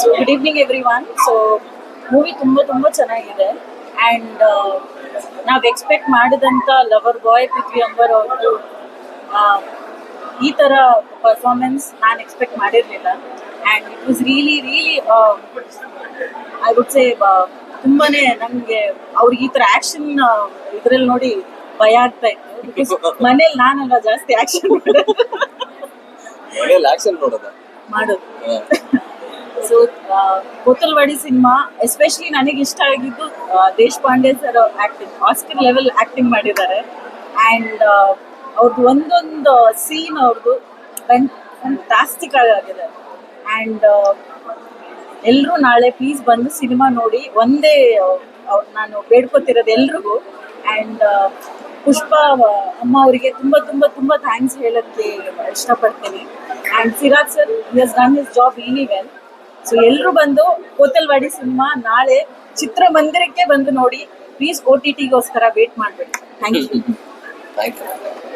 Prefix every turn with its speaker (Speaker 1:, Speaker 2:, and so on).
Speaker 1: So good evening everyone so movie ತುಂಬ ತುಂಬ ಚೆನ್ನಾಗಿದೆ. ಆ್ಯಂಡ್ ನಾವು ಎಕ್ಸ್ಪೆಕ್ಟ್ ಮಾಡಿದಂಥ ಲವರ್ ಬಾಯ್ ಪೃಥ್ವಿ ಅಂಬರ್ ಅವ್ರದ್ದು ಈ ಥರ ಪರ್ಫಾರ್ಮೆನ್ಸ್ ನಾನು ಎಕ್ಸ್ಪೆಕ್ಟ್ ಮಾಡಿರಲಿಲ್ಲ. And it was really really I would say ತುಂಬಾನೇ ನಮಗೆ ಅವ್ರಿಗೆ ಈ ಥರ ಆ್ಯಕ್ಷನ್ ಇದರಲ್ಲಿ ನೋಡಿ ಭಯ ಆಗ್ತಾ ಇತ್ತು. ಬಿಕಾಸ್ ಮನೇಲಿ ನಾನಲ್ಲ ಜಾಸ್ತಿ ಆ್ಯಕ್ಷನ್ ಮಾಡೋದು? ಸೊ ಕೋತಲ್ವಾಡಿ ಸಿನಿಮಾ ಎಸ್ಪೆಷಲಿ ನನಗೆ ಇಷ್ಟ ಆಗಿದ್ದು Deshpande sir acting Oscar level acting ಮಾಡಿದ್ದಾರೆ. ಆ್ಯಂಡ್ ಅವ್ರದ್ದು ಒಂದೊಂದು ಸೀನ್ ಅವ್ರದ್ದು ಫ್ಯಾಂಟಾಸ್ಟಿಕ್ ಆಗಿದೆ. ಆ್ಯಂಡ್ ಎಲ್ಲರೂ ನಾಳೆ ಪ್ಲೀಸ್ ಬಂದು ಸಿನಿಮಾ ನೋಡಿ, ಒಂದೇ ನಾನು ಬೇಡ್ಕೋತಿರೋದು ಎಲ್ರಿಗೂ. ಆ್ಯಂಡ್ ಪುಷ್ಪಾ ಅಮ್ಮ ಅವರಿಗೆ ತುಂಬ ತುಂಬ ತುಂಬ ಥ್ಯಾಂಕ್ಸ್ ಹೇಳೋಕ್ಕೆ ಇಷ್ಟಪಡ್ತೀನಿ. And Siraj sir has done his job well so ಎಲ್ಲರೂ ಬಂದು ಕೋತಲ್ವಾಡಿ ಸಿನಿಮಾ, ನಾಳೆ ಚಿತ್ರಮಂದಿರಕ್ಕೆ ಬಂದು ನೋಡಿ ಪ್ಲೀಸ್ ಓ ಟಿ ಟಿಗೋಸ್ಕರ ವೇಟ್ ಮಾಡಬೇಡಿ.
Speaker 2: Thank you